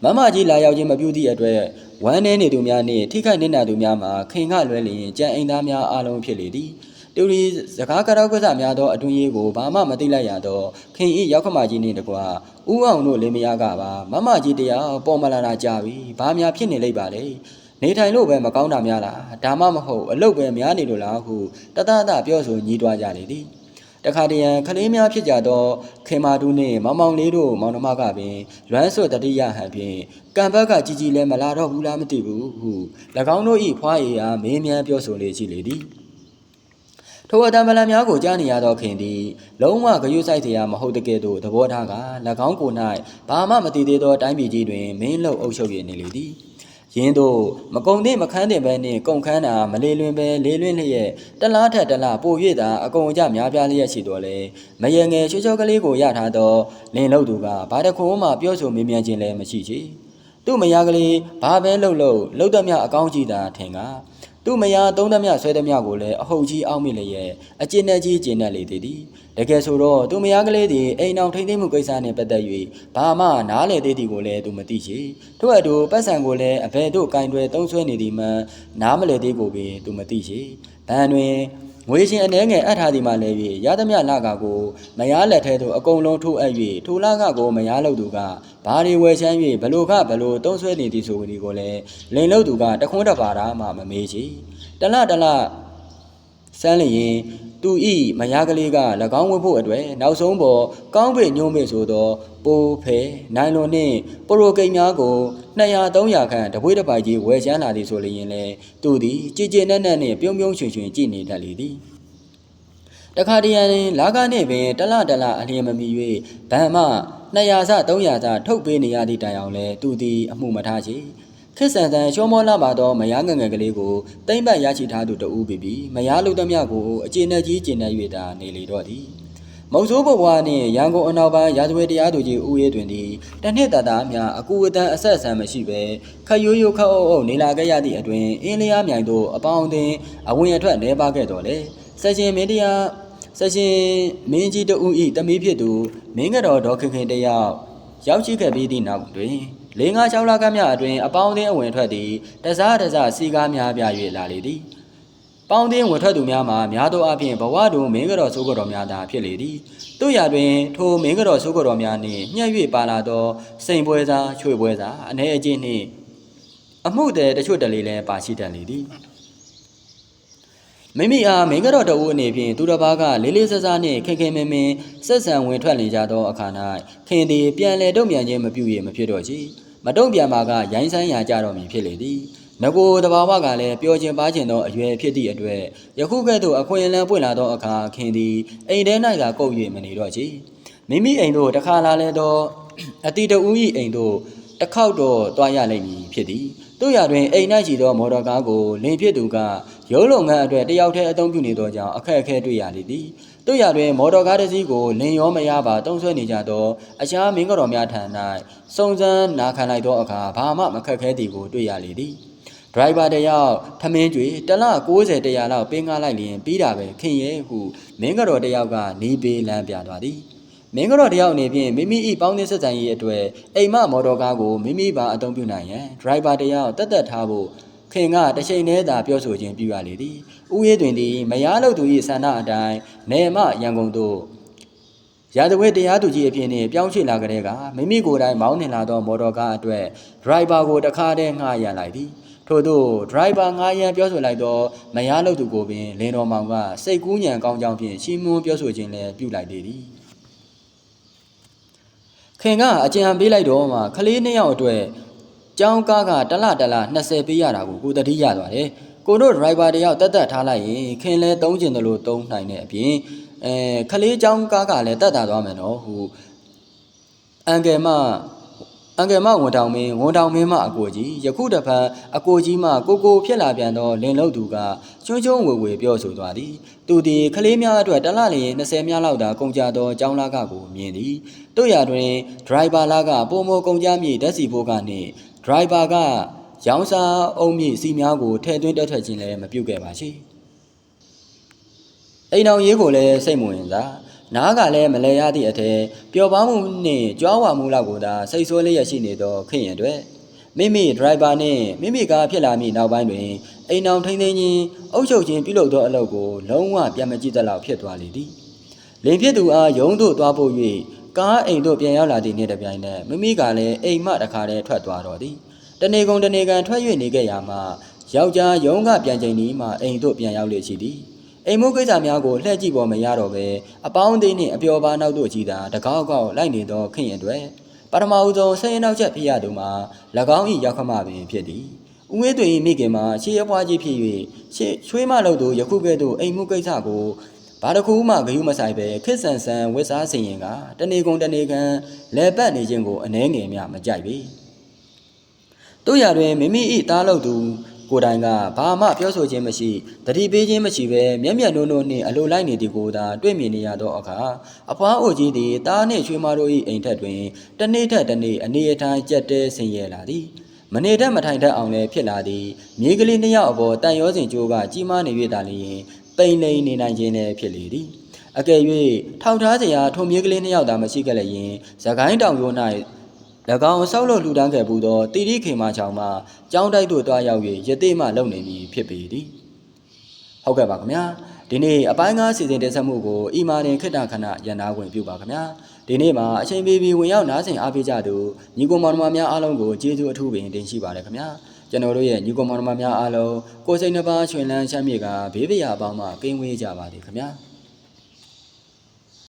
မမကြီးလာရောက်ခြင်းမပြုသည့်အတွက်ဝမ်းနေနေသူများနှင့်ထိခိုက်နေတာသူများမှာခင်ကလွဲလျင်ကြံအိမ်သားများအားလုံးဖြစ်လေသည်တူရီစကားကတော့ကစားများသောအတွင်းရေးကိုဘာမှမသိလိုက်ရတော့ခင်ဤရောက်ခမကြီးနှင့်တကွာဥအောင်တို့လင်မယားကပါမမကြီးတရားပေါ်မလာတာကြပြီဘာများဖြစ်နေလိမ့်ပါလေနေထိုင်လို့ပဲမကောင်းတာများလားဒါမှမဟုတ်အလုတ်ပဲများနေလို့လားဟုတတတပြောဆိုညီးတွားကြလေသည် တခါတရံခလေးများဖြစ်ကြသောခင်မာတူးနှင့်မောင်မောင်လေးတို့မောင်နှမကပင်လွမ်းဆွတတိယဟန်ဖြင့်ကံဘက်ကကြီးကြီးလဲမလာတော့ဘူးလားမသိဘူးဟု၎င်းတို့၏ဖွားရည်အားမင်းမြန်းပြောဆိုလေရှိလေသည်ထိုအတံပလံများကိုကြားနေရသောခင်သည်လုံးဝဂရုစိုက်စရာမဟုတ်တကယ်သို့သဘောထားက၎င်းကိုယ်၌ဘာမှမသိသေးသောတိုင်းပြည်ကြီးတွင်မင်းလုံအုပ်ချုပ်ရနေလေသည် ရင်းတို့မကုံသင့်မခန်းသင့်ပဲနှင့်ကုံခန်းတာမလေလွင်ပဲလေလွင်လျက်တလားထက်တလားပို၍သာအကုန်အကျများပြားလျက်ရှိတော်လေမယငယ်ချွတ်ချောကလေးကိုရထားသောလင်လို့သူကဘာတခုမှပြောဆိုမေးမြန်းခြင်းလည်းမရှိချေသူ့မယားကလေးဘာပဲလှုပ်လှုပ်လှုပ်သမျှအကောင်းကြီးသာထင်ကသူ့မယားသုံးသမျှဆွဲသမျှကိုလည်းအဟုတ်ကြီးအောက်မိလျက်အကျဉ်းနဲ့ကြီးကျဉ်နဲ့လေသေးသည် တကယ်ဆိုတော့သူ့မယားကလေးသည်အိမ်အောင်ထိမ့်သိမ့်မှုကိစ္စနှင့်ပတ်သက်၍ဘာမှနားလေသေးသည်ကိုလည်းသူမသိချေထို့အတူပတ်စံကိုလည်းအဘယ်သို့ကင်တွယ်သုံးဆွဲနေသည်မှနားမလဲသေးကိုပင်သူမသိချေဘန်တွင်ငွေရှင်အနှဲငယ်အပ်ထားသည်မှလည်း၍ရသမျှလကကိုမယားလက်ထဲသို့အကုန်လုံးထိုးအပ်၍ထိုလကကိုမယားလို့သူကဘာတွေဝယ်ချမ်း၍ဘလို့ကဘလို့သုံးဆွဲနေသည်ဆိုသည်ကိုလည်းလင်လို့သူကတခွန်းတပါတာမှမမေးချေတလတလစမ်းလျင် သူဤမယားကလေးက၎င်းဝတ်ဖို့အတွက်နောက်ဆုံးပေါ်ကောင်းပေညုံးမေဆိုသောပိုးဖဲနိုင်လွန်နှင့်ပရိုကိတ်များကို200 300ခန့်တပွေးတစ်ပိုက်ကြီးဝယ်ချမ်းလာသည်ဆိုလျင်လည်းသူသည်ကြည်ကြည်နက်နက်နှင့်ပြုံးပြုံးရွှင်ရွှင်ကြည်နေတတ်လေသည်တခါတရံလာကနှင့်ပင်တလတလအလျင်မမီ၍ဗန်မှ200စ300စထုတ်ပေးနေရသည့်တိုင်အောင်လည်းသူသည်အမှုမထားချေ ခစ်ဆန်ဆန်ရှောမောလာပါတော့မယားငယ်ငယ်ကလေးကိုတိမ့်ပတ်ရရှိထားသူတဦးပြီးပြီးမယားလူသမျှကိုအကျဉ်းနဲ့ကြီးကျဉ်နဲ့၍သာနေလေတော့သည်မုံစိုးဘဝနှင့်ရန်ကုန်အနောက်ပိုင်းရာဇဝဲတရားသူကြီးဦးရဲတွင်သည်တနှစ်တသားများအကူအတန်းအဆက်အဆံမရှိဘဲခတ်ရိုးရိုးခတ်အုပ်အုပ်နေလာခဲ့ရသည့်အတွင်အင်းလျားမြိုင်သို့အပေါင်းအသင်းအဝင်အထွက်နေပါခဲ့တော်လေဆက်ရှင်မင်းတရားဆက်ရှင်မင်းကြီးတဦးဤတမီးဖြစ်သူမင်းကတော်ဒေါခင်ခင်တယောက်ရောက်ရှိခဲ့ပြီးသည့်နောက်တွင် လေးငါး၆လခန့်မြအတွင်အပေါင်းအသင်းအဝင်ထွက်သည်တစားတစားစီကားများပြ၍လာလေသည်ပပေါင်းသင်းဝင်ထွက်သူများမှာများသောအားဖြင့်ဘဝတွင်မင်းကတော်ဆိုးကတော်များသာဖြစ်လေသည်တို့ရာတွင်ထိုမင်းကတော်ဆိုးကတော်များနှင့်ညှက်၍ပါလာသောစိန်ပွဲစားချွေပွဲစားအနေအချင်းနှင့်အမှုတဲ့တချို့တလေလည်းပါရှိတတ်လေသည် မိမိအားမင်္ဂတော်တဦးအနေဖြင့်သူတစ်ပါးကလေးလေးဆဆနှင့်ခင်ခင်မင်မင်ဆက်ဆံဝင်ထွက်နေကြသောအခါ၌ခင်သည်ပြန်လည်တုံ့ပြန်ခြင်းမပြုရမဖြစ်တော့ချီမတုံ့ပြန်ပါကရိုင်းဆိုင်ရာကြတော်မူဖြစ်လေသည်ငကိုတဘာဝကလည်းပျော်ခြင်းပါခြင်းသောအရွယ်ဖြစ်သည့်အတွက်ယခုကဲ့သို့အခွင့်အလမ်းပွင့်လာသောအခါခင်သည်အိမ်ထဲ၌သာကုတ်၍မနေတော့ချီမိမိအိမ်သို့တစ်ခါလာလဲသောအတိတဦး၏အိမ်သို့တစ်ခေါက်တော့တွားရလိမ့်မည်ဖြစ်သည်တို့ရတွင်အိမ်၌ရှိသောမော်တော်ကားကိုလင်ဖြစ်သူက ရုံးလုံငန်းအတွက်တယောက်တည်းအသုံးပြုနေသောကြောင့်အခက်အခဲတွေ့ရလေသည်တို့ရတွင်မော်တော်ကားတစ်စီးကိုလင်ရောမရပါတုံးဆွဲနေကြသောအခြားမင်းကတော်များထံ၌စုံစမ်းနာခံလိုက်သောအခါဘာမှမခက်ခဲသည်ကိုတွေ့ရလေသည်ဒရိုက်ဘာတယောက်ထမင်းကျွေတစ်လ60တရာလောက်ပေးငှားလိုက်လျင်ပြီးတာပဲခင်ရဲ့ဟုမင်းကတော်တယောက်ကနေပေးလမ်းပြသွားသည်မင်းကတော့တယောက်အနေဖြင့်မိမိ၏ပေါင်းသင်းဆက်ဆံရေးအတွက်အိမ်မမော်တော်ကားကိုမိမိပါအသုံးပြုနိုင်ရန်ဒရိုက်ဘာတယောက်တက်တက်ထားဖို့ ခင်ကတစ်ချိန်တည်းသာပြောဆိုခြင်းပြုရလေသည်ဥယျာဉ်တွင်သည်မယားလုပ်သူ၏ဆန္ဒအတိုင်းနေမရန်ကုန်သို့ရာဇဝဲတရားသူကြီးအဖြစ်နှင့်ပြောင်းရွှေ့လာကြတဲ့ကမိမိကိုယ်တိုင်မောင်းနှင်လာသောမော်တော်ကားအတွက်ဒရိုက်ဘာကိုတခါတည်းငှားရန်လိုက်သည်ထို့သောဒရိုက်ဘာငှားရန်ပြောဆိုလိုက်သောမယားလုပ်သူကိုပင်လင်းတော်မောင်ကစိတ်ကူးညံကောင်းကြောင်းဖြင့်ရှင်းမွန်းပြောဆိုခြင်းလည်းပြုလိုက်လေသည်ခင်ကအကြံပေးလိုက်တော့မှခလေးနှစ်ယောက်အတွက် ကြောင်းကားကတလတလ20ပေးရတာကိုကိုတတိရသွားတယ်ကိုတို့ဒရိုက်ဘာတယောက်တက်တက်ထားလိုက်ရင်ခင်လဲသုံးကျင်တယ်လို့သုံးနိုင်တဲ့အပြင်အဲခလေးကြောင်းကားကလည်းတက်တာသွားမယ်နော်ဟိုအန်ကယ်မအန်ကယ်မဝန်တောင်မင်းဝန်တောင်မင်းမအကိုကြီးယခုတဖန်အကိုကြီးမကိုကိုဖြစ်လာပြန်တော့လင်လုတ်သူကကျွန်းကျွန်းဝေဝေပြောဆိုသွားသည်သူသည်ခလေးများအတွက်တလလျင်20များလောက်သာကုန်ကြသောကြောင်းလာကကိုမြင်သည်တို့ရတွင်ဒရိုက်ဘာလာကပုံမကုန်ကြမည့်ဓာတ်စီဘိုးကနှင့် ဒရိုက်ဘာကရောင်းစားအုံးမြင့်စီများကိုထည့်သွင်းတက်ထွက်ခြင်းလည်းမပြုခဲ့ပါရှိအိမ်အောင်ရေးကိုလည်းစိတ်မဝင်စားနားကလည်းမလဲရသည့်အထက်ပျော်ပါမှုနှင့်ကြွားဝါမှုလောက်ကိုသာစိတ်ဆိုးလျက်ရှိနေသောခင်ရင်တွေမိမိဒရိုက်ဘာနှင့်မိမိကားဖြစ်လာမည့်နောက်ပိုင်းတွင်အိမ်အောင်ထိန်းသိမ်းခြင်းအုပ်ချုပ်ခြင်းပြုလုပ်သောအလုပ်ကိုလုံးဝပြန်မကြည့်သလောက်ဖြစ်သွားလေသည်လင်ဖြစ်သူအားယုံတို့သွားဖို့၍ ကားအိမ်တို့ပြန်ရောက်လာသည့်နေ့တစ်ပြိုင်နက်မိမိကလည်းအိမ်မှတခါတည်းထွက်သွားတော့သည်တနေကုန်တနေကန်ထွက်၍နေခဲ့ရမှယောက်ျားယုံကပြန်ချိန်ဒီမှအိမ်တို့ပြန်ရောက်လေရှိသည်အိမ်မိုးကိစ္စများကိုလှည့်ကြည့်ပေါ်မရတော့ပဲအပေါင်းအသင်းနှင့်အပျော်ပါနောက်တို့ကြည်သာတကောက်ကောက်လိုက်နေသောခင်ရင်တွေပထမဦးဆုံးဆင်းရဲနောက်ချက်ဖြစ်ရသူမှာ၎င်း၏ရောက်ခမပင်ဖြစ်သည်ဦးဝေးသွေ၏မိခင်မှာရှေးရပွားကြီးဖြစ်၍ရှေးချွေးမလို့သူယခုကဲ့သို့အိမ်မှုကိစ္စကို ဘာတစ်ခုမှဂယုမဆိုင်ပဲခစ်ဆန်ဆန်ဝစ်စားစင်ရင်ကတနေကုန်တနေကန်လဲပတ်နေခြင်းကိုအနှဲငယ်များမကြိုက်ပေတို့ရတွင်မိမိ၏သားလုပ်သူကိုယ်တိုင်ကဘာမှပြောဆိုခြင်းမရှိတတိပေးခြင်းမရှိပဲမျက်မျက်နှုံနှုံနှင့်အလိုလိုက်နေသည်ကိုသာတွေ့မြင်နေရသောအခါအဖွားအိုကြီးသည်သားနှင့်ချွေးမတို့၏အိမ်ထက်တွင်တစ်နေ့ထက်တစ်နေ့အနေအထိုင်ကြက်တဲဆင်းရဲလာသည်မနေတတ်မထိုင်တတ်အောင်လည်းဖြစ်လာသည်မြေကလေးနှစ်ယောက်အပေါ်တန်ရောစင်ကြိုးကကြီးမားနေ၍သာလျှင် ပိန်လိန်နေနိုင်ခြင်းလည်းဖြစ်လေသည်အကယ်၍ထောက်ထားစရာထုံမြေကလေးနှစ်ယောက်သာမရှိခဲ့လျင်သခိုင်းတောင်ကျိုး၌၎င်းဆောက်လုပ်လှူဒန်းခဲ့ပူသောတီရီခေမာချောင်မှကြောင်းတိုက်သို့တွားရောက်၍ရသေးမှလုံနေမည်ဖြစ်ပေသည်ဟုတ်ကဲ့ပါခင်ဗျာဒီနေ့အပိုင်းကားစီစဉ်တင်ဆက်မှုကိုအီမာတင်ခိတ္တခဏရန်နာခွင့်ပြုပါခင်ဗျာဒီနေ့မှာအချိန်ပေးပြီးဝင်ရောက်နားဆင်အားပေးကြသူညီကိုမောင်နှမများအားလုံးကိုကျေးဇူးအထူးပင်တင်ရှိပါတယ်ခင်ဗျာ ကျွန်တော်တို့ရဲ့ညီကိုမောင်နှမများအားလုံးကိုယ်စိတ်နှပါချွင်လန်းချမ်းမြေကဘေးပရာပေါင်းမှကင်းဝေးကြပါသည်ခင်ဗျာ